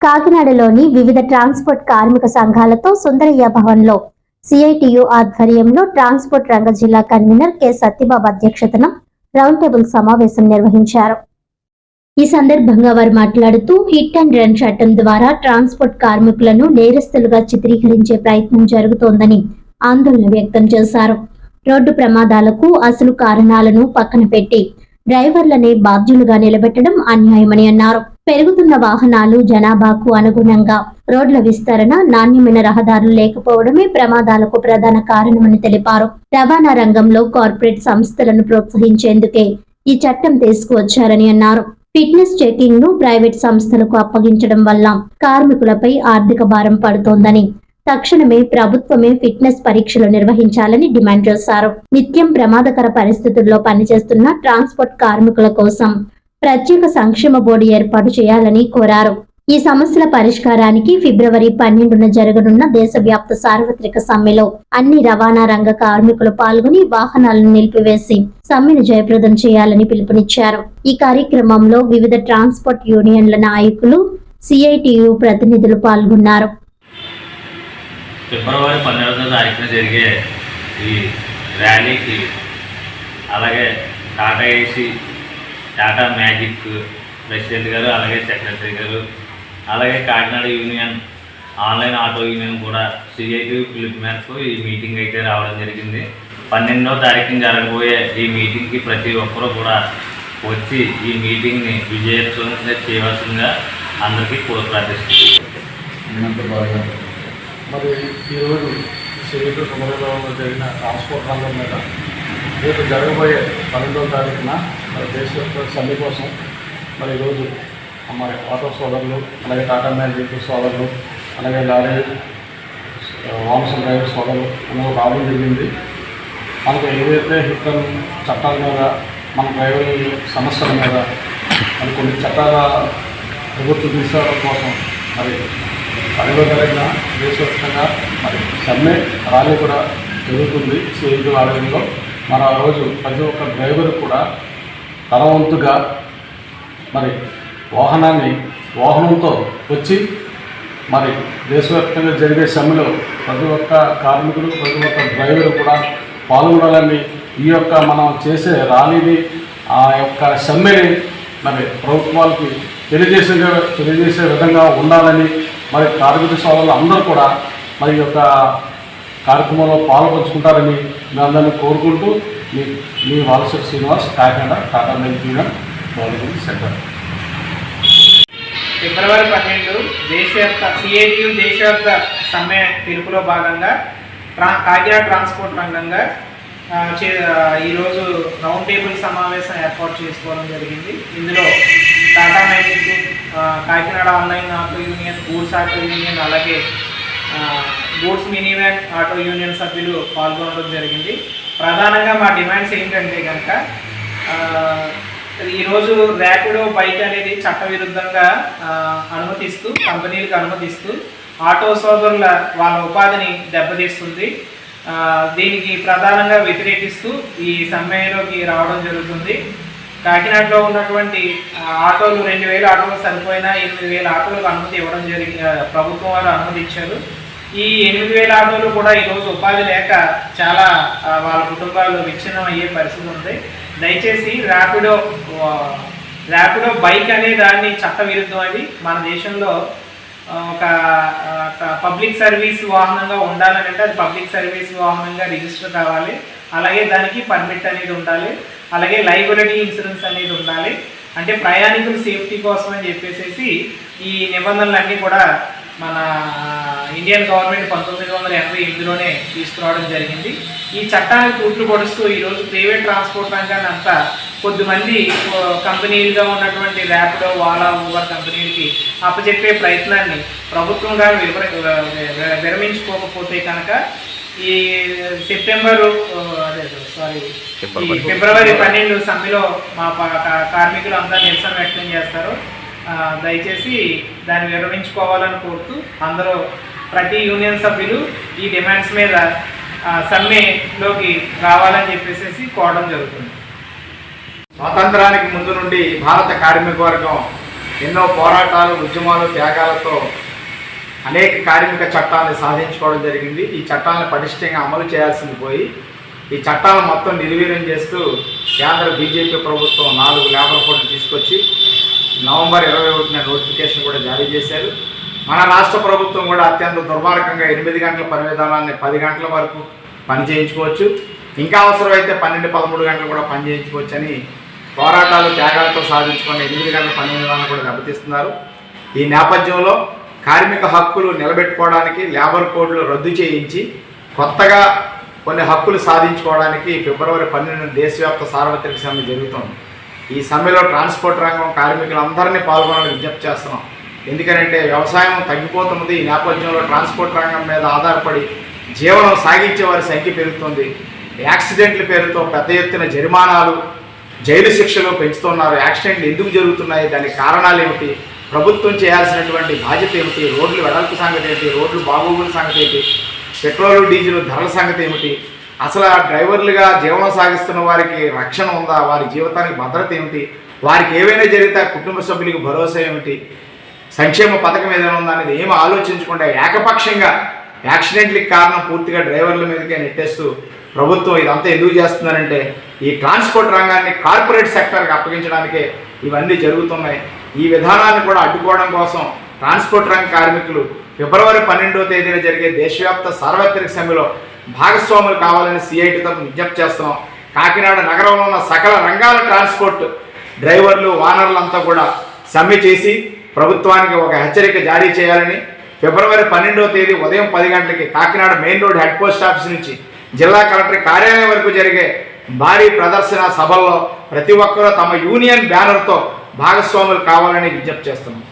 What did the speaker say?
కాకినాడలోని వివిధ ట్రాన్స్పోర్ట్ కార్మిక సంఘాలతో సుందరయ్య భవన్లో సిఐటియు ఆధ్వర్యంలో ట్రాన్స్పోర్ట్ రంగ జిల్లా కన్వీనర్ కె. సత్యబాబు అధ్యక్షతన రౌండ్ టేబుల్ సమావేశం నిర్వహించారు. ఈ సందర్భంగా వారు మాట్లాడుతూ హిట్ అండ్ రన్ చట్టం ద్వారా ట్రాన్స్పోర్ట్ కార్మికులను నేరస్తులుగా చిత్రీకరించే ప్రయత్నం జరుగుతోందని ఆందోళన వ్యక్తం చేశారు. రోడ్డు ప్రమాదాలకు అసలు కారణాలను పక్కన పెట్టి డ్రైవర్లనే బాధ్యులుగా నిలబెట్టడం అన్యాయమని అన్నారు. పెరుగుతున్న వాహనాలు జనాభాకు అనుగుణంగా రోడ్ల విస్తరణ నాణ్యమైన రహదారులు లేకపోవడమే ప్రమాదాలకు ప్రధాన కారణమని తెలిపారు. రవాణా రంగంలో కార్పొరేట్ సంస్థలను ప్రోత్సహించేందుకే ఈ చట్టం తీసుకువచ్చారని అన్నారు. ఫిట్నెస్ చెకింగ్ను ప్రైవేట్ సంస్థలకు అప్పగించడం వల్ల కార్మికులపై ఆర్థిక భారం పడుతోందని తక్షణమే ప్రభుత్వమే ఫిట్నెస్ పరీక్షలు నిర్వహించాలని డిమాండ్ చేశారు. నిత్యం ప్రమాదకర పరిస్థితుల్లో పనిచేస్తున్న ట్రాన్స్పోర్ట్ కార్మికుల కోసం ప్రత్యేక సంక్షేమ బోర్డు ఏర్పాటు చేయాలని కోరారు. ఈ సమస్యల పరిష్కారానికి ఫిబ్రవరి పన్నెండున జరగనున్న దేశవ్యాప్త సార్వత్రిక సమ్మెలో అన్ని రవాణా రంగ కార్మికులు పాల్గొని వాహనాలను నిలిపివేసి సమ్మెను జయప్రదం చేయాలని పిలుపునిచ్చారు. ఈ కార్యక్రమంలో వివిధ ట్రాన్స్పోర్ట్ యూనియన్ల నాయకులు సిఐటియు ప్రతినిధులు పాల్గొన్నారు. ఫిబ్రవరి పన్నెండవ తారీఖున జరిగే ఈ ర్యాలీకి అలాగే Tata AC Tata magic president గారు అలాగే సెక్రటరీ గారు అలాగే Kakinada union online auto union కూడా సిఐటి పిలుపు మేరకు ఈ మీటింగ్ అయితే రావడం జరిగింది. పన్నెండవ తారీఖున జరగబోయే ఈ మీటింగ్కి ప్రతి ఒక్కరూ కూడా వచ్చి ఈ మీటింగ్ని విజయోత్సవంగా చేయవలసిందిగా అందరికీ కోరు ప్రార్థిస్తుంది మరి ఈరోజు సివిల్ సమరంలో జరిగిన ట్రాన్స్పోర్ట్ రంగం మీద రేపు జరగబోయే పన్నెండవ తారీఖున మరి దేశ సన్ని సమ్మె కోసం మరి ఈరోజు మరి ఆటో సోదరులు అలాగే టాటా మ్యాజిక్ సోదరులు అలాగే లారీ వామసం డ్రైవర్ సోదరులు అందరూ రావడం జరిగింది. మనకు ఏదైతే హిట్టన్ చట్టాల మీద మన డ్రైవర్ల సమస్యల మీద మరి కొన్ని చట్టాల ప్రభుత్వం తీసుకోవడం కోసం మరి అనుభవకరంగా దేశవ్యాప్తంగా మరి సమ్మె ర్యాలీ కూడా జరుగుతుంది సిఐటి ఆలయంలో మరి ఆ రోజు ప్రతి ఒక్క డ్రైవర్ కూడా తన వంతుగా మరి వాహనాన్ని వాహనంతో వచ్చి మరి దేశవ్యాప్తంగా జరిగే సమ్మెలో ప్రతి ఒక్క కార్మికుడు ప్రతి ఒక్క డ్రైవర్ కూడా పాల్గొనాలని ఈ యొక్క మనం చేసే ర్యాలీని ఆ యొక్క సమ్మెని మరి ప్రభుత్వాలకి తెలియజేసే తెలియజేసే విధంగా ఉండాలని మరి కార్మిక సోదరులు అందరూ కూడా మరి యొక్క కార్యక్రమంలో పాల్పంచుకుంటారని మీ అందరినీ కోరుకుంటూ మీ మీ వాలసర్ Srinivas Kakinada Tata main Bollywood center. ఫిబ్రవరి పన్నెండు దేశవ్యాప్త సిఐటియు దేశవ్యాప్త సమ్మె పిలుపులో భాగంగా ట్రా కాకినాడ ట్రాన్స్పోర్ట్ రంగంగా చే ఈరోజు రౌండ్ టేబుల్ సమావేశం ఏర్పాటు చేసుకోవడం జరిగింది. ఇందులో Tata magic Kakinada online auto union goods auto union అలాగే goods mini van auto union సభ్యులు పాల్గొనడం జరిగింది. ప్రధానంగా మా డిమాండ్స్ ఏంటంటే కనుక ఈరోజు ర్యాపిడో బైక్ అనేది చట్టవిరుద్ధంగా అనుమతిస్తూ కంపెనీలకు అనుమతిస్తూ ఆటో సోదరుల వాళ్ళ ఉపాధిని దెబ్బతీస్తుంది. దీనికి ప్రధానంగా వ్యతిరేకిస్తూ ఈ సమ్మెలోకి రావడం జరుగుతుంది. కాకినాడలో ఉన్నటువంటి ఆటోలు రెండు వేల ఆటోలు సరిపోయినా ఎనిమిది వేల ఆటోలకు అనుమతి ఇవ్వడం జరిగి ప్రభుత్వం వారు అనుమతి ఇచ్చారు ఈ ఎనిమిది వేల ఆటోలు కూడా ఈరోజు ఉపాధి లేక చాలా వాళ్ళ కుటుంబాలు విచ్ఛిన్నం అయ్యే పరిస్థితి ఉంది. దయచేసి ర్యాపిడో ర్యాపిడో బైక్ అనే దాన్ని చట్టవిరుద్ధం అది మన దేశంలో ఒక ఒక పబ్లిక్ సర్వీస్ వాహనంగా ఉండాలని అంటే అది పబ్లిక్ సర్వీస్ వాహనంగా రిజిస్టర్ కావాలి. అలాగే దానికి పర్మిట్ అనేది ఉండాలి. అలాగే లైబిలిటీ ఇన్సూరెన్స్ అనేది ఉండాలి. అంటే ప్రయాణికుల సేఫ్టీ కోసం అని చెప్పేసి ఈ నిబంధనలన్నీ కూడా మన ఇండియన్ గవర్నమెంట్ పంతొమ్మిది వందల ఎనభై ఎనిమిదిలోనే తీసుకురావడం జరిగింది. ఈ చట్టానికి తూట్లు పొడుస్తూ ఈరోజు ప్రైవేట్ ట్రాన్స్పోర్ట్ రంగాన్ని అంతా కొద్దిమంది కంపెనీలుగా ఉన్నటువంటి ర్యాపిడో వాలా ఊబర్ కంపెనీలకి అప్పచెప్పే ప్రయత్నాన్ని ప్రభుత్వం కానీ వివర విరమించుకోకపోతే కనుక ఈ సెప్టెంబర్ అదే సారీ ఈ ఫిబ్రవరి పన్నెండు సమ్మెలో మా కార్మికులు అంతా నిరసన వ్యక్తం చేస్తారు. దయచేసి దాన్ని విరమించుకోవాలని కోరుతూ అందరూ ప్రతి యూనియన్ సభ్యులు ఈ డిమాండ్స్ మీద సమ్మెలోకి రావాలని చెప్పేసి కోరడం జరుగుతుంది. స్వాతంత్రానికి ముందు నుండి భారత కార్మిక వర్గం ఎన్నో పోరాటాలు ఉద్యమాలు త్యాగాలతో అనేక కార్మిక చట్టాలను సాధించుకోవడం జరిగింది. ఈ చట్టాలను పటిష్టంగా అమలు చేయాల్సింది పోయి ఈ చట్టాలను మొత్తం నిర్వీర్యం చేస్తూ కేంద్ర బీజేపీ ప్రభుత్వం నాలుగు లేబర్ కోడ్లు తీసుకొచ్చి నవంబర్ ఇరవై ఒకటిన నోటిఫికేషన్ కూడా జారీ చేశారు. మన రాష్ట్ర ప్రభుత్వం కూడా అత్యంత దుర్మార్గంగా ఎనిమిది గంటల పని విధానాన్ని పది గంటల వరకు పని చేయించుకోవచ్చు. ఇంకా అవసరమైతే పన్నెండు పదమూడు గంటలు కూడా పని చేయించుకోవచ్చు అని పోరాటాలు త్యాగాలతో సాధించుకున్న ఎనిమిది గంటల పని విధానాన్ని కూడా దెబ్బతీస్తున్నారు. ఈ నేపథ్యంలో కార్మిక హక్కులు నిలబెట్టుకోవడానికి లేబర్ కోడ్లు రద్దు చేయించి కొత్తగా కొన్ని హక్కులు సాధించుకోవడానికి ఫిబ్రవరి పన్నెండు దేశవ్యాప్త సార్వత్రిక సమ్మె జరుగుతోంది. ఈ సమ్మెలో ట్రాన్స్పోర్ట్ రంగం కార్మికులందరినీ పాల్గొనాలని విజ్ఞప్తి చేస్తున్నాం. ఎందుకంటే వ్యవసాయం తగ్గిపోతున్నది. ఈ నేపథ్యంలో ట్రాన్స్పోర్ట్ రంగం మీద ఆధారపడి జీవనం సాగించే వారి సంఖ్య పెరుగుతుంది. యాక్సిడెంట్ల పేరుతో పెద్ద ఎత్తున జరిమానాలు జైలు శిక్షలు పెంచుతున్నారు. యాక్సిడెంట్లు ఎందుకు జరుగుతున్నాయి? దానికి కారణాలు ఏమిటి? ప్రభుత్వం చేయాల్సినటువంటి బాధ్యత ఏమిటి? రోడ్లు వెడల్పు సంగతి ఏంటి? రోడ్లు బాగోగుల సంగతి ఏంటి? పెట్రోల్ డీజిల్ ధరల సంగతి ఏమిటి? అసలు ఆ డ్రైవర్లుగా జీవనం సాగిస్తున్న వారికి రక్షణ ఉందా? వారి జీవితానికి భద్రత ఏమిటి? వారికి ఏవైనా జరిగితే కుటుంబ సభ్యులకు భరోసా ఏమిటి? సంక్షేమ పథకం ఏదైనా ఉందా అనేది ఏమి ఆలోచించకుండా ఏకపక్షంగా యాక్సిడెంట్లకు కారణం పూర్తిగా డ్రైవర్ల మీదకే నెట్టేస్తూ ప్రభుత్వం ఇదంతా ఎందుకు చేస్తున్నారంటే ఈ ట్రాన్స్పోర్ట్ రంగాన్ని కార్పొరేట్ సెక్టర్కి అప్పగించడానికే ఇవన్నీ జరుగుతున్నాయి. ఈ విధానాన్ని కూడా అడ్డుకోవడం కోసం ట్రాన్స్పోర్ట్ రంగ కార్మికులు ఫిబ్రవరి పన్నెండో తేదీన జరిగే దేశవ్యాప్త సార్వత్రిక సమ్మెలో భాగస్వాములు కావాలని సిఐటి తరఫున విజ్ఞప్తి చేస్తున్నాం. కాకినాడ నగరంలో ఉన్న సకల రంగాల ట్రాన్స్పోర్ట్ డ్రైవర్లు వానర్లంతా కూడా సమ్మె చేసి ప్రభుత్వానికి ఒక హెచ్చరిక జారీ చేయాలని ఫిబ్రవరి పన్నెండో తేదీ ఉదయం పది గంటలకి Kakinada main road head post office నుంచి జిల్లా కలెక్టర్ కార్యాలయం వరకు జరిగే భారీ ప్రదర్శన సభల్లో ప్రతి ఒక్కరూ తమ యూనియన్ బ్యానర్తో భాగస్వాములు కావాలని విజ్ఞప్తి చేస్తున్నాం.